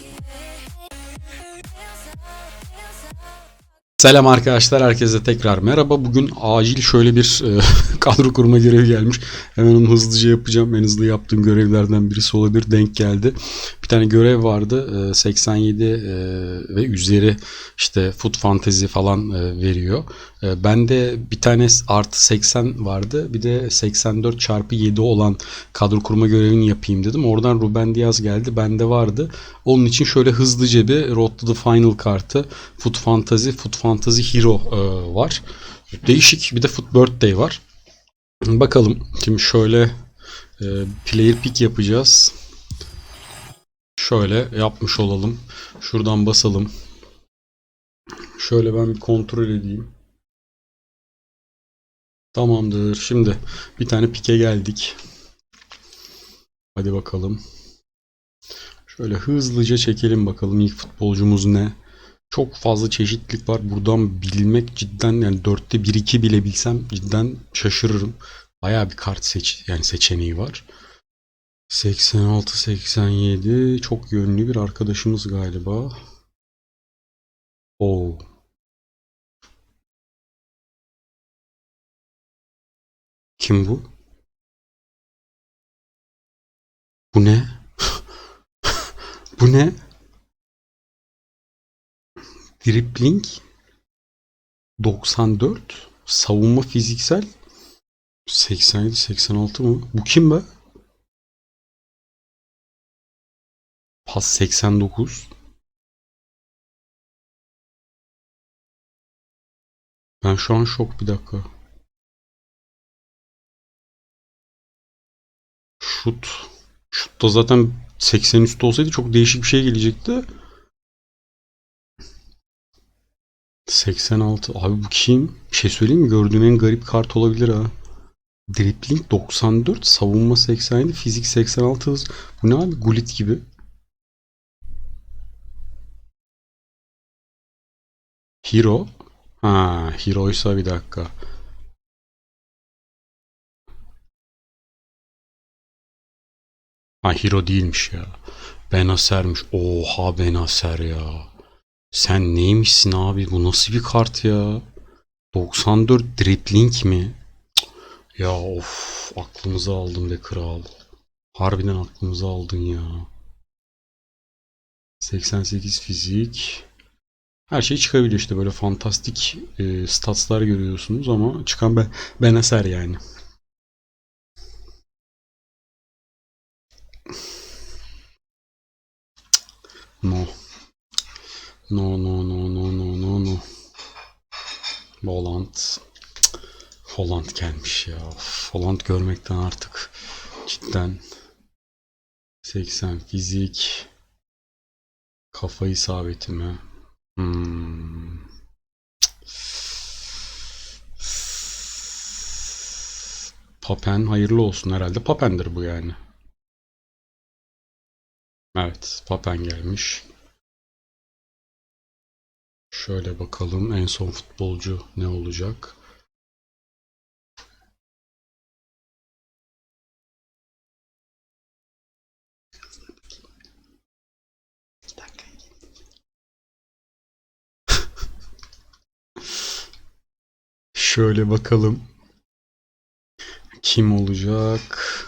Feels so, feels so Selam arkadaşlar, herkese tekrar merhaba. Bugün acil şöyle bir e, kadro kurma görevi gelmiş. Hemen onu hızlıca yapacağım. En hızlı yaptığım görevlerden birisi olabilir. Denk geldi. Bir tane görev vardı. E, 87 e, ve üzeri işte food fantasy falan e, veriyor. E, bende bir tane artı 80 vardı. Bir de 84 çarpı 7 olan kadro kurma görevini yapayım dedim. Oradan Ruben Diaz geldi. Bende vardı. Onun için şöyle hızlıca bir Road to the Final kartı Food Fantasy, Food Fantasy Hero e, var. Değişik bir de Food Birthday var. Bakalım. Şimdi şöyle e, player pick yapacağız. Şöyle yapmış olalım. Şuradan basalım. Şöyle ben bir kontrol edeyim. Tamamdır. Şimdi bir tane pike geldik. Hadi bakalım. Şöyle hızlıca çekelim bakalım ilk futbolcumuz ne? Çok fazla çeşitlilik var. Buradan bilmek cidden yani dörtte bir iki bile bilsem cidden şaşırırım. Bayağı bir kart seç yani seçeneği var. 86 87 çok yönlü bir arkadaşımız galiba. Oo. Kim bu? Bu ne? Bu ne? Dribbling 94 savunma fiziksel 87 86 mı? Bu kim be? Pas 89 Ben şu an şok bir dakika. Şut. Şutta zaten 80 üstü olsaydı çok değişik bir şey gelecekti. 86. Abi bu kim? Bir şey söyleyeyim mi? Gördüğüm en garip kart olabilir ha. Dribbling 94, savunma 87, fizik 86 hız. Bu ne abi? Gullit gibi. Hero. Ha, Hero'ysa bir dakika. Ha Hero değilmiş ya. Benaser'miş. Oha Benaser ya. Sen neymişsin abi? Bu nasıl bir kart ya? 94 dribbling mi? Ya of aklımızı aldın be kral. Harbiden aklımızı aldın ya. 88 fizik. Her şey çıkabiliyor işte böyle fantastik e, statslar görüyorsunuz ama çıkan ben, ben eser yani. No. No no no no no no no. Holland. Holland gelmiş ya. Holland görmekten artık cidden 80 fizik kafa isabeti mi? Hmm. Papen hayırlı olsun herhalde. Papen'dir bu yani. Evet, Papen gelmiş. Şöyle bakalım en son futbolcu ne olacak? Şöyle bakalım. Kim olacak?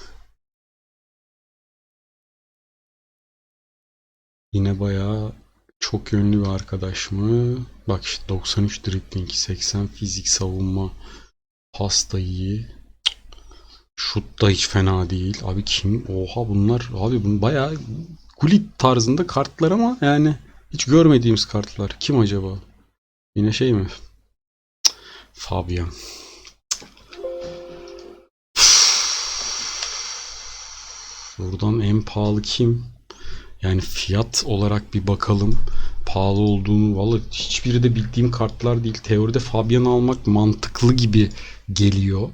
Yine bayağı çok yönlü bir arkadaş mı? Bak işte 93 dribbling, 80 fizik savunma, pas da iyi. Şut da hiç fena değil. Abi kim? Oha bunlar abi bunun bayağı Gullit tarzında kartlar ama yani hiç görmediğimiz kartlar. Kim acaba? Yine şey mi? Fabian. Buradan en pahalı kim? Yani fiyat olarak bir bakalım. Pahalı olduğunu valla hiçbiri de bildiğim kartlar değil. Teoride Fabian almak mantıklı gibi geliyor.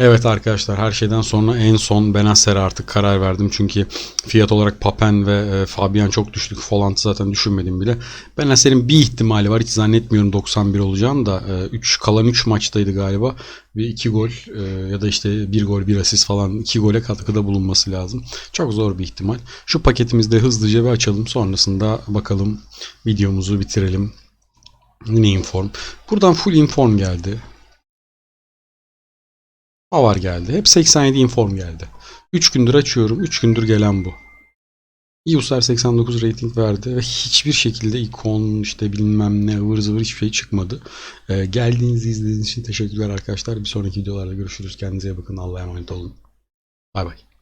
Evet arkadaşlar her şeyden sonra en son Benacer'e artık karar verdim. Çünkü fiyat olarak Papen ve e, Fabian çok düştük. Folant'ı zaten düşünmedim bile. Benacer'in bir ihtimali var. Hiç zannetmiyorum 91 olacağını da. 3 kalan 3 maçtaydı galiba. Ve 2 gol e, ya da işte 1 gol 1 asist falan 2 gole katkıda bulunması lazım. Çok zor bir ihtimal. Şu paketimizde hızlıca bir açalım. Sonrasında bakalım videomuzu bitirelim. Yine inform. Buradan full inform geldi. Avar geldi. Hep 87 inform geldi. 3 gündür açıyorum. 3 gündür gelen bu. İUS'lar 89 rating verdi ve hiçbir şekilde ikon işte bilmem ne ıvır zıvır hiçbir şey çıkmadı. Ee, geldiğiniz izlediğiniz için teşekkürler arkadaşlar. Bir sonraki videolarda görüşürüz. Kendinize bakın. Allah'a emanet olun. Bay bay.